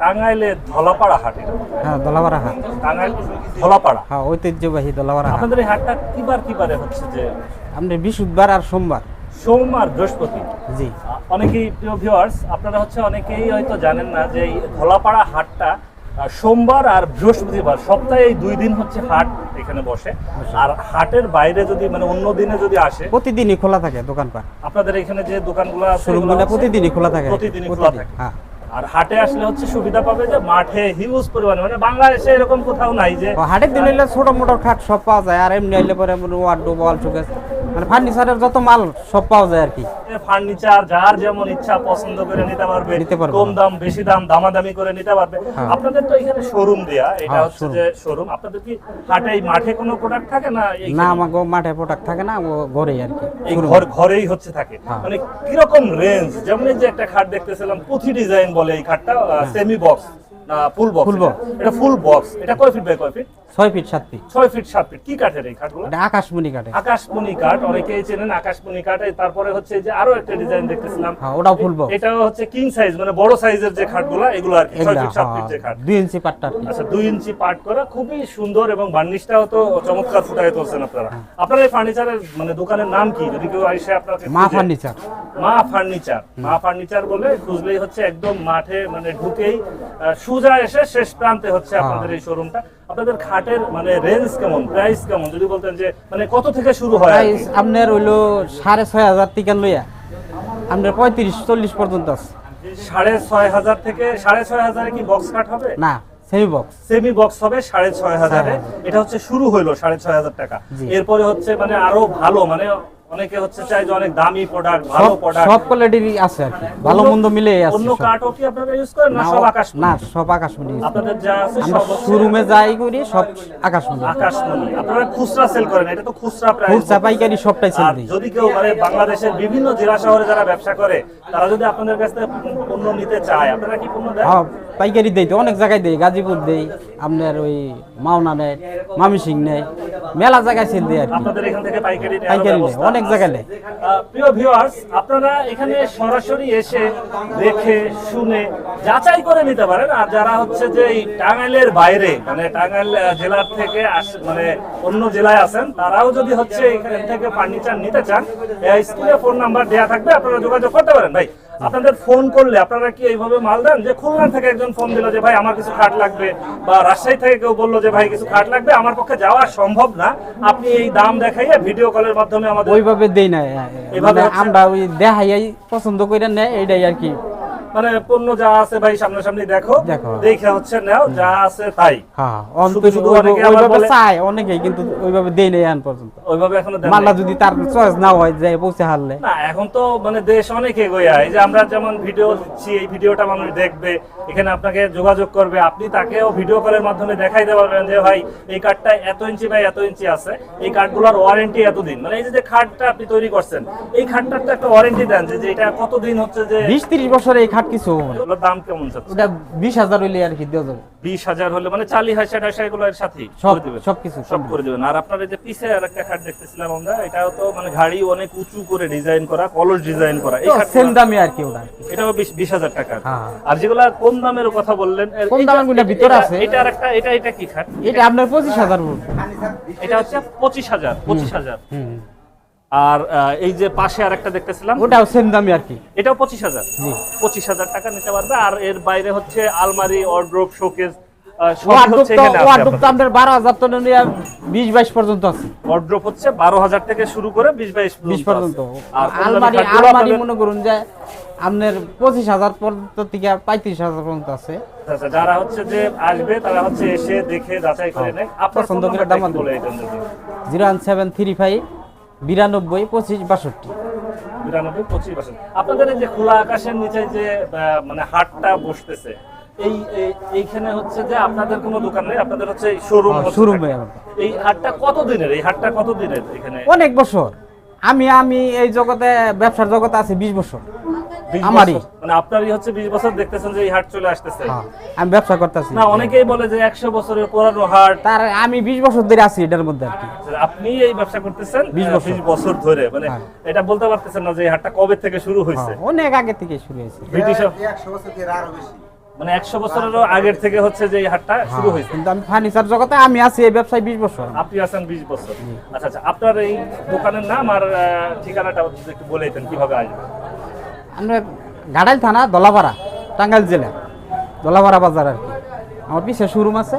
টাঙ্গাইলে ধলাপাড়া হাট হ্যাঁ দলাবাড়া হাট। টাঙ্গাইল ধলাপাড়া। হ্যাঁ ঐতিহ্যবাহী হাট। আপনাদের এই হাটটা কিবার কিবারে হচ্ছে যে? আপনি বৃহস্পতিবার আর সোমবার। সোমবার বৃহস্পতি। জি। অনেকেই প্রিয় ভিউয়ার্স আপনারা হচ্ছে অনেকেই হয়তো জানেন না যে এই ধলাপাড়া হাটটা সোমবার আর বৃহস্পতিবার সপ্তাহে এই দুই দিন হচ্ছে হাট এখানে বসে। আর হাটের বাইরে যদি মানে অন্য দিনে যদি আসে প্রতিদিনই খোলা থাকে দোকানপাট। আপনাদের এখানে যে দোকানগুলো আছে প্রতিদিনই খোলা থাকে। প্রতিদিনই খোলা থাকে। হ্যাঁ। আর হাটে আসলে হচ্ছে সুবিধা পাবে যে মাঠে হিউজ পরিমাণে মানে বাংলাদেশে এরকম কোথাও নাই যে হাটের দিন ছোট মোটো খাট সব পাওয়া যায়, আর এমনি আইলে পরে ওয়ার্ড বল শোকেস মানে ফার্নিচারের যত মাল সব পাওয়া যায় আর কি। ফার্নিচার যার যেমন ইচ্ছা পছন্দ করে নিতে পারবে। কম দাম বেশি দাম দামাদামি করে নিতে পারবে। হ্যাঁ। আপনাদের তো এখানে শোরুম দেয়া এটা হ্যাঁ, হচ্ছে যে শোরুম আপনাদের কি হাটে এই মাঠে কোনো প্রোডাক্ট থাকে না? না আমাকে মাঠে প্রোডাক্ট থাকে না ও ঘরেই আর কি ঘর ঘরেই হচ্ছে থাকে। হ্যাঁ। মানে কীরকম রেঞ্জ যেমন যে একটা খাট দেখতেছিলাম পুঁথি ডিজাইন বলে এই খাটটা সেমি বক্স না ফুল বক্স Full box। এটা। ফুল বক্স এটা কয় ফিট বাই কয় feet feet feet feet feet কি কাঠের এই এটা আকাশমণি আকাশমণি কাঠ অনেকেই চেনেন আকাশমণি কাঠ। তারপরে হচ্ছে যে আরও একটা ডিজাইন দেখতেছিলাম। হ্যাঁ ওটাও ফুল বক্স এটাও হচ্ছে কিং সাইজ মানে বড় সাইজের যে খাটগুলো এগুলো আর কি ফিট সাত হ্যাঁ, ফিট যে খাট। ইঞ্চি পাটটা আচ্ছা ইঞ্চি পাট করা খুবই সুন্দর এবং বার্নিশটাও তো চমৎকার ফুটাই তুলছেন আপনারা। আপনার এই ফার্নিচারের মানে দোকানের নাম কি? যদি কেউ এসে আপনাকে মা ফার্নিচার মা ফার্নিচার মা ফার্নিচার বলে খুঁজলেই হচ্ছে একদম মাঠে মানে ঢুকেই আহ, শেষ প্রান্তে হচ্ছে আপনাদের এই শোরুমটা আপনাদের খাটের মানে রেঞ্জ কেমন? প্রাইস কেমন? যদি বলতেন যে মানে কত থেকে শুরু হয় প্রাইস আপনার হইল সাড়ে ছয় হাজার টিকা লইয়া আপনার পঁয়ত্রিশ চল্লিশ পর্যন্ত আছে। সাড়ে ছয় হাজার থেকে সাড়ে ছয় হাজারে কি বক্স কাট হবে? না সেমি বক্স সেমি বক্স হবে সাড়ে ছয় হাজারে। হ্যাঁ। এটা হচ্ছে শুরু হইল সাড়ে ছয় হাজার টাকা। এরপরে হচ্ছে মানে আরও ভালো মানে অনেকে হচ্ছে চাই যে অনেক দামি প্রোডাক্ট ভালো প্রোডাক্ট সব কোয়ালিটির আছে আর কি। ভালো মন্দ মিলে আছে অন্য। কাঠও কি আপনারা ইউজ করেন না সব আকাশ না সব use করি। আপনাদের যা আছে সব শোরুমে যাই করি সব আকাশমণি আকাশমণি আপনারা খুচরা সেল করেন এটা তো খুচরা প্রাইস খুচরা পাইকারি সবটাই সেল দিই যদি কেউ মানে বাংলাদেশের বিভিন্ন জেলা শহরে যারা ব্যবসা করে তারা যদি আপনাদের কাছ থেকে পণ্য নিতে চায় আপনারা কি পণ্য দেন? হ্যাঁ পাইকারি দেই তো অনেক জায়গায় দেই গাজীপুর দেই আপনার ওই মাওনা নেয় মামিসিং নেয় মেলা জায়গায় সেল দেয় আর কি। আপনাদের এখান থেকে পাইকারি পাইকারি নেয়, অনেক জায়গায় নেয়। প্রিয় ভিউয়ার্স আপনারা এখানে সরাসরি এসে দেখে শুনে যাচাই করে নিতে পারেন। আর যারা হচ্ছে যে এই টাঙ্গাইলের বাইরে মানে টাঙ্গাইল জেলার থেকে আস- মানে অন্য জেলায় আছেন তারাও যদি হচ্ছে এখান থেকে ফার্নিচার নিতে চান এই স্ক্রিনে ফোন নাম্বার দেওয়া থাকবে আপনারা যোগাযোগ করতে পারেন। ভাই আপনাদের ফোন করলে আপনারা কি এইভাবে মাল দেন? যে খুলনা থেকে একজন ফোন দিল যে ভাই আমার কিছু খাট লাগবে। বা রাজশাহী থেকে কেউ বলল যে ভাই কিছু খাট লাগবে? আমার পক্ষে যাওয়া সম্ভব না। আপনি এই দাম দেখাইয়া ভিডিও কলের মাধ্যমে আমাদের ওইভাবে দেই না। এভাবে মানে আমরা ওই দেখাই পছন্দ করে নেয় এইটাই আর কি। মানে পণ্য যা আছে ভাই সামনাসামনি দেখো। দেখো। হচ্ছে নাও যা আছে তাই। হ্যাঁ শুধু অনেকে আবার ওইভাবে বলে- চায় অনেকেই কিন্তু ওইভাবে দেই নেই আন পর্যন্ত। ওইভাবে এখনও মাল্লা যদি তার চয়েস না হয় যে পৌঁছে হারলে। না এখন তো মানে দেশ অনেক এগোয়া। এই যে আমরা যেমন ভিডিও দিচ্ছি এই ভিডিওটা মানুষ দেখবে এখানে আপনাকে যোগাযোগ করবে। আপনি তাকেও ভিডিও কলের মাধ্যমে দেখাই দিতে পারবেন যে ভাই এই কার্ডটা এত ইঞ্চি বাই এত ইঞ্চি আছে। এই কার্ডগুলোর ওয়ারেন্টি এতদিন। মানে এই যে খাটটা আপনি তৈরি করছেন এই খাটটার তো একটা ওয়ারেন্টি দেন যে যে এটা কতদিন হচ্ছে যে বিশ তিরিশ বছরে এই খাট কিছু দাম কেমন যাচ্ছে ওটা বিশ হাজার হইলে আর কি দেওয়া যাবে। বিশ হাজার হলে মানে চালি হাজার টাকা এগুলো এর সাথেই সব সব করে দিবেন। আর আপনার এই যে পিছে আর একটা খাট দেখতেছিলাম আমরা এটাও তো মানে গাড়ি অনেক উঁচু করে ডিজাইন করা কলস ডিজাইন করা। এই খাট সেম দামে আর কি ওটা। এটাও বিশ বিশ হাজার টাকা। হ্যাঁ। আর যেগুলা কম দামের কথা বললেন কম দামেরগুলো ভিতরে আছে। এটা আর একটা এটা এটা কি খাট? এটা আপনার পঁচিশ হাজার পড়বে এটা হচ্ছে পঁচিশ হাজার পঁচিশ হাজার। হুম। আর এই যে পাশে আর একটা দেখতেছিলাম। ওটাও সেম দামে আর কি। এটাও পঁচিশ হাজার। জি। পঁচিশ হাজার টাকা নিতে পারবে। আর এর বাইরে হচ্ছে আলমারি অর্ড্রোপ শোকেস বিশ বাইশ পর্যন্ত আছে। ওয়ার্ড্রোপ হচ্ছে বারো হাজার থেকে শুরু করে বিশ বাইশ বিশ পর্যন্ত। আর আলমারি আলমারি মনে করুন যে আপনার পঁচিশ হাজার পর্যন্ত থেকে পঁয়ত্রিশ হাজার পর্যন্ত আছে। আচ্ছা, যারা হচ্ছে যে আসবে তারা হচ্ছে এসে দেখে যাচাই করে নেয় আপনার পছন্দ করে দাম বলে। Zero one seven three five বিরানব্বই পঁচিশ বাষট্টি। বিরানব্বই পঁচিশ বাষট্টি। আপনাদের এই যে খোলা আকাশের নিচে যে মানে হাটটা বসতেছে এই এই- এইখানে হচ্ছে যে আপনাদের কোনো দোকান নেই? আপনাদের হচ্ছে শোরুম হ্যাঁ। এই হাটটা কত দিনের? এই হাটটা কত দিনের এখানে? অনেক বছর। আমি আমি এই জগতে ব্যবসার জগতে আছি বিশ বছর। 20 মানে হ্যাঁ, আমি বছরের বছর ধরে আছি এটার মধ্যে আর কি। আপনি এই ব্যবসা করতেছেন 20 বছর। ধরে। মানে হ্যাঁ। এটা বলতে পারতেছেন না যে এই হাটটা কবে থেকে শুরু হ্যাঁ, হয়েছে? অনেক আগে থেকে শুরু হয়েছে। মানে আগের থেকে হচ্ছে যে শুরু হয়েছে। কিন্তু আমি ফার্নিচার জগতে আমি আছি এই ব্যবসায় বিশ বছর। আপনি আছেন বিশ বছর। আচ্ছা আচ্ছা আপনার এই দোকানের নাম আর ঠিকানাটা বলে দিতেন কীভাবে আসবে আমরা গাডাইল থানা দলাপাড়া টাঙ্গাইল জেলা দলাপাড়া বাজার আর কি। আমার পিছিয়ে শোরুম আছে।